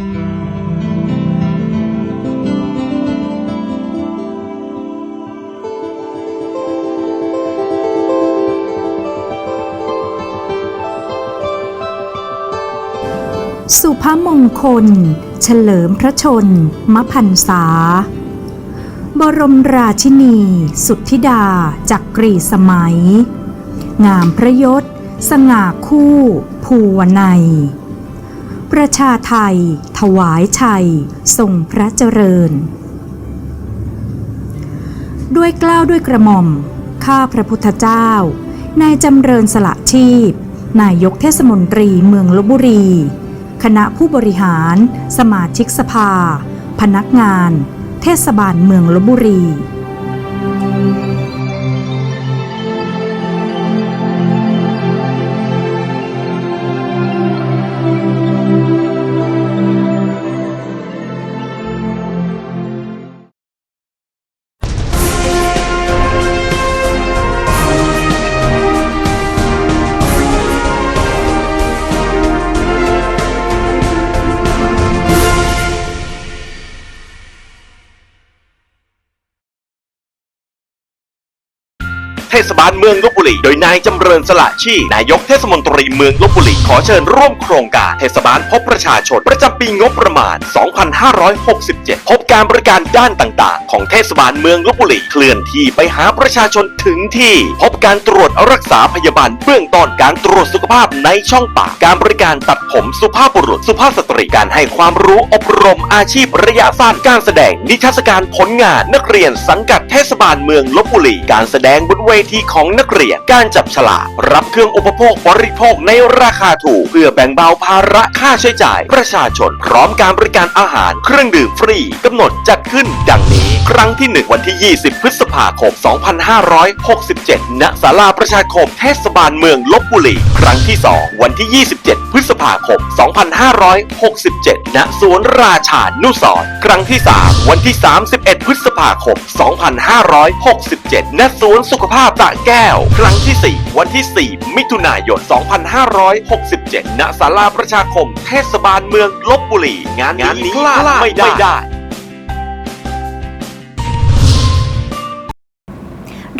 สุภมงคล เฉลิมพระชนมพันษา บรมราชินี สุทธิดาจักรีสมัย งามพระยศ สง่าคู่ ภูวนัย ประชาไทย ถวายชัย ทรงพระเจริญ ด้วยกล้าวด้วยกระหม่อม ข้าพระพุทธเจ้า นายจำเริญสละชีพ นายกเทศมนตรีเมืองลบบุรี คณะผู้บริหาร สมาชิกสภา พนักงาน เทศบาลเมืองลบบุรี เทศบาลเมืองลบบุรี โดยนายจำเริญสละชีนายกเทศมนตรีเมืองลบบุรี ขอเชิญร่วมโครงการเทศบาลพบประชาชน ประจำปีงบประมาณ 2567 พบการบริการด้านต่าง ๆ ของเทศบาลเมืองลบบุรี เคลื่อนที่ไปหาประชาชน ถึงที่ พบการตรวจรักษาพยาบาลเบื้องต้นการตรวจสุขภาพในช่องปาก การบริการตัดผมสุภาพบุรุษสุภาพสตรีการให้ความรู้อบรมอาชีพระยะสั้นการแสดงนิทรรศการผลงานนักเรียนสังกัดเทศบาลเมืองลบบุรีการแสดงบนเวทีของนักเรียนการจับฉลากรับเครื่องอุปโภคบริโภคในราคาถูก เพื่อแบ่งเบาภาระค่าใช้จ่าย ประชาชนพร้อมการบริการอาหารเครื่องดื่มฟรีกำหนดจัดขึ้นดังนี้ ครั้งที่ 1 วันที่ 20 พฤษภาคม2567 ณ ศาลาประชาคมเทศบาลเมืองลบบุรี ครั้งที่ 2 วันที่ 27 พฤษภาคม 2567 ณ สวนราชานุสร์ครั้งที่ 3 วันที่ 31 พฤษภาคม 2567 ณ สวนสุขภาพตะแก้ว ครั้งที่ 4 วันที่ 4 มิถุนายน 2567 ณ ศาลาประชาคมเทศบาลเมืองลบบุรี งานนี้พลาดไม่ได้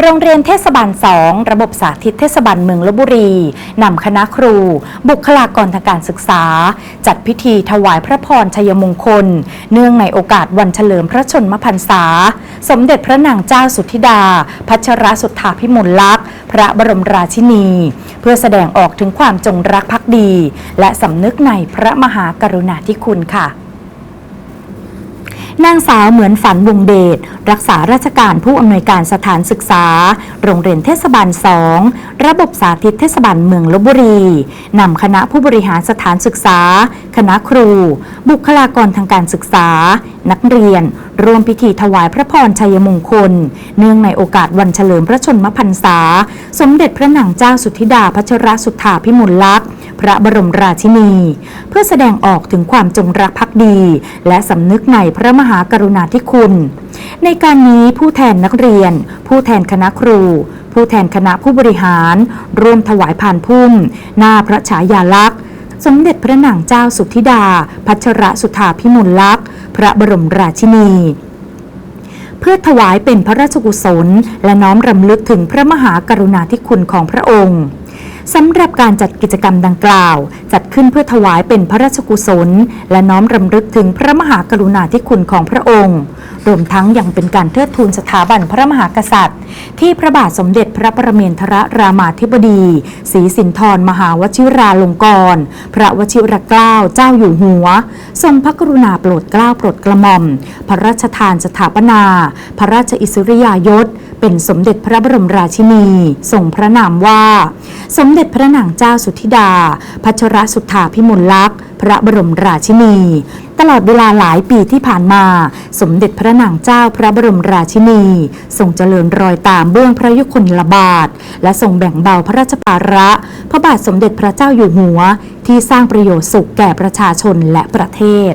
โรงเรียนเทศบาล 2 ระบบสาธิตเทศบาลเมืองลบบุรีนำคณะครู บุคลากรทางการศึกษา จัดพิธีถวายพระพรชัยมงคล เนื่องในโอกาสวันเฉลิมพระชนมพรรษา สมเด็จพระนางเจ้าสุทธิดา พัชรสุทธาพิมลลักษณ์ พระบรมราชินี เพื่อแสดงออกถึงความจงรักภักดี และสำนึกในพระมหากรุณาธิคุณค่ะ นางสาวเหมือนฝันวงเดชรักษาราชการผู้อำนวยการสถานศึกษา โรงเรียนเทศบาล 2 ระบบสาธิตเทศบาลเมืองลบบุรีนำคณะผู้บริหารสถานศึกษา คณะครู บุคลากรทางการศึกษา นักเรียนร่วมพิธีถวายพระพรชัยมงคล เนื่องในโอกาสวันเฉลิมพระชนมพรรษา สมเด็จพระนางเจ้าสุทธิดาพัชรสุทธาพิมลลักษณ์ พระบรมราชินี เพื่อแสดงออกถึงความจงรักภักดี และสำนึกในพระมหากรุณาธิคุณ ในการนี้ผู้แทนนักเรียน ผู้แทนคณะครู ผู้แทนคณะผู้บริหาร ร่วมถวายผ่านพุ่ม หน้าพระฉายาลักษณ์ สมเด็จพระนางเจ้าสุทธิดา พัชรสุธาพิมลลักษณ์ พระบรมราชินีเพื่อถวายเป็นพระราชกุศล และน้อมรำลึกถึงพระมหากรุณาธิคุณของพระองค์ สำหรับการจัดกิจกรรมดังกล่าว จัดขึ้นเพื่อถวายเป็นพระราชกุศล และน้อมรำลึกถึงพระมหากรุณาธิคุณของพระองค์รวมทั้งยังเป็นการเทิดทูนสถาบันพระมหากษัตริย์ ที่พระบาทสมเด็จพระประเมนทรรามาธิบดีศรีสินธรมหาวชิราลงกรณ์พระวชิรเกล้าเจ้าอยู่หัว ทรงพระกรุณาโปรดเกล้าโปรดกระหม่อม พระราชทานสถาปนา พระราชอิสริยายศเป็นสมเด็จพระบรมราชินีทรงพระนามว่า สมเด็จพระนางเจ้าสุทธิดา พัชรสุทธาพิมลลักษณ์ พระบรมราชินี ตลอดเวลาหลายปีที่ผ่านมา สมเด็จพระนางเจ้าพระบรมราชินี ทรงเจริญรอยตามเบื้องพระยุคลบาท และทรงแบ่งเบาพระราชภาระ พระบาทสมเด็จพระเจ้าอยู่หัว ที่สร้างประโยชน์สุขแก่ประชาชนและประเทศ